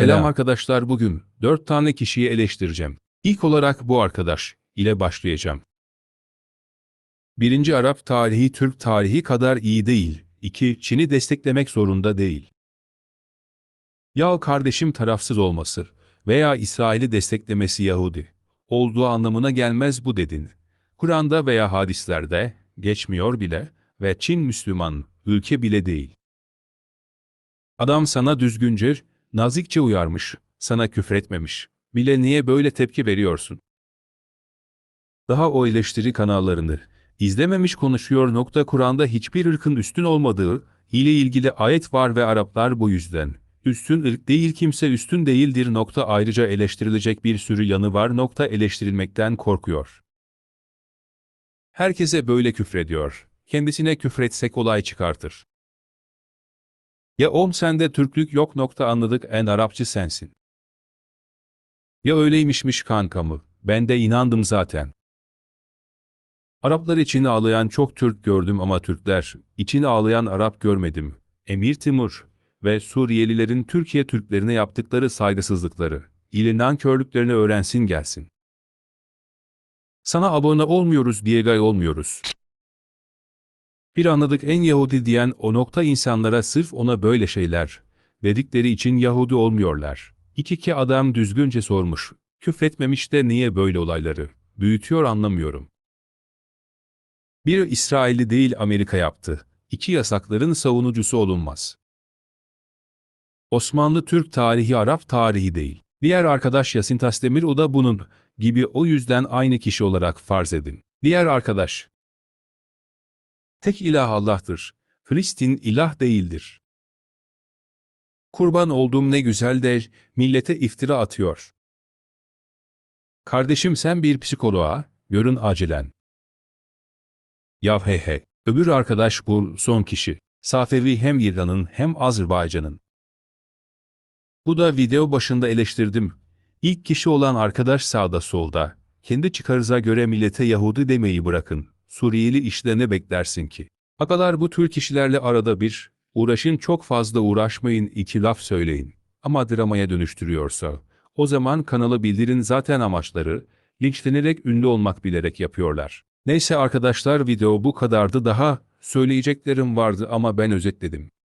Selam arkadaşlar bugün 4 tane kişiyi eleştireceğim. İlk olarak bu arkadaş ile başlayacağım. Birinci Arap tarihi Türk tarihi kadar iyi değil. 2. Çin'i desteklemek zorunda değil. Ya kardeşim tarafsız olması veya İsrail'i desteklemesi Yahudi olduğu anlamına gelmez bu dedin. Kur'an'da veya hadislerde geçmiyor bile ve Çin Müslüman ülke bile değil. Adam sana düzgünce, nazikçe uyarmış, sana küfretmemiş. Bile niye böyle tepki veriyorsun? Daha o eleştiri kanallarını izlememiş konuşuyor. Nokta Kur'an'da hiçbir ırkın üstün olmadığı ile ilgili ayet var ve Araplar bu yüzden üstün ırk değil kimse üstün değildir. Nokta ayrıca eleştirilecek bir sürü yanı var. Nokta eleştirilmekten korkuyor. Herkese böyle küfrediyor. Kendisine küfretsek olay çıkartır. Ya oğlum sende Türklük yok nokta anladık en Arapçı sensin. Ya öyleymişmiş kankamı, ben de inandım zaten. Araplar için ağlayan çok Türk gördüm ama Türkler, için ağlayan Arap görmedim. Emir Timur ve Suriyelilerin Türkiye Türklerine yaptıkları saygısızlıkları, ile nankörlüklerini öğrensin gelsin. Sana abone olmuyoruz diye gay olmuyoruz. Bir anladık en Yahudi diyen o nokta insanlara sırf ona böyle şeyler dedikleri için Yahudi olmuyorlar. İki ki adam düzgünce sormuş. Küfretmemiş de niye böyle olayları büyütüyor anlamıyorum. Bir İsrailli değil Amerika yaptı. İki yasakların savunucusu olunmaz. Osmanlı Türk tarihi Arap tarihi değil. Diğer arkadaş Yasin Tasdemir o da bunun gibi o yüzden aynı kişi olarak farz edin. Diğer arkadaş Tek ilah Allah'tır. Filistin ilah değildir. Kurban olduğum ne güzel de millete iftira atıyor. Kardeşim sen bir psikoloğa, görün acilen. Yav he he, öbür arkadaş bu son kişi. Safevi hem İran'ın hem Azerbaycan'ın. Bu da video başında eleştirdim. İlk kişi olan arkadaş sağda solda. Kendi çıkarıza göre millete Yahudi demeyi bırakın. Suriyeli işte ne beklersin ki? Akalar bu tür kişilerle arada bir, uğraşın çok fazla uğraşmayın iki laf söyleyin. Ama dramaya dönüştürüyorsa, o zaman kanalı bildirin zaten amaçları, linçlenerek ünlü olmak bilerek yapıyorlar. Neyse arkadaşlar video bu kadardı daha, söyleyeceklerim vardı ama ben özetledim.